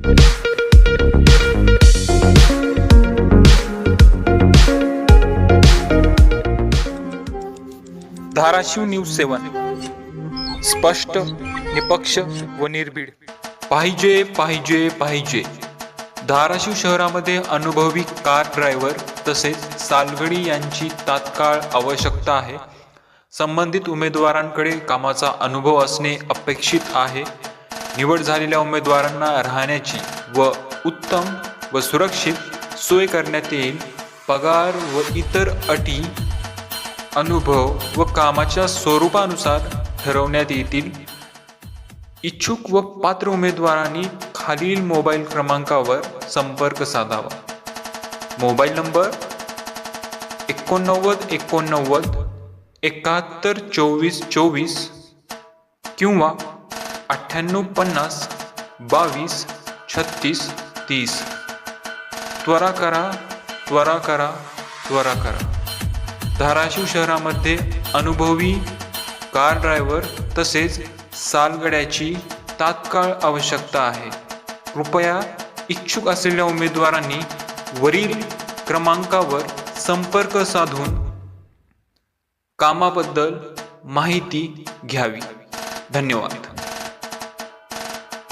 Dharashiv news सेवन. स्पष्ट निपक्ष व निर्भीड. पाहिजे पाहिजे पाहिजे. धाराशिव शहरामध्ये अनुभवी कार ड्रायव्हर तसेच सालगडी यांची तात्काळ आवश्यकता आहे. संबंधित उमेदवारांकडे कामाचा अनुभव असणे अपेक्षित आहे. निवड झालेल्या उमेदवारांना राहण्याची व उत्तम व सुरक्षित सोय करण्यात येईल. पगार व इतर अटी अनुभव व कामाच्या स्वरूपानुसार ठरवण्यात येतील. इच्छुक व पात्र उमेदवारांनी खालील मोबाईल क्रमांकावर संपर्क साधावा. मोबाईल नंबर एकोणनव्वद एकोणनव्वद एकाहत्तर चोवीस चोवीस किंवा अठ्ठ्याण्णव पन्नास बावीस छत्तीस तीस. त्वरा करा त्वरा करा त्वरा करा. धाराशिव शहरामध्ये अनुभवी कार ड्रायव्हर तसेच सालगड्याची तात्काळ आवश्यकता आहे. कृपया इच्छुक असलेल्या उमेदवारांनी वरील क्रमांकावर संपर्क साधून कामाबद्दल माहिती घ्यावी. धन्यवाद.